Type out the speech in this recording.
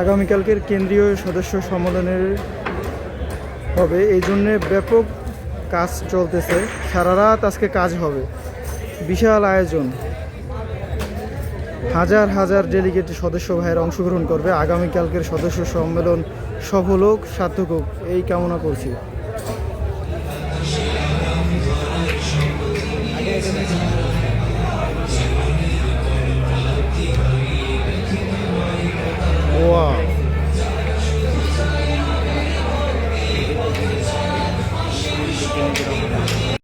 আগামীকালকের কেন্দ্রীয় সদস্য সম্মেলনের হবে। এই জন্যে ব্যাপক কাজ চলতেছে। সারা রাত আজকে কাজ হবে। বিশাল আয়োজন। হাজার হাজার ডেলিগেট সদস্য ভাইয়ের অংশগ্রহণ করবে। আগামীকালকের সদস্য সম্মেলন সফল হোক, সার্থক হোক, এই কামনা করছি। Thank you.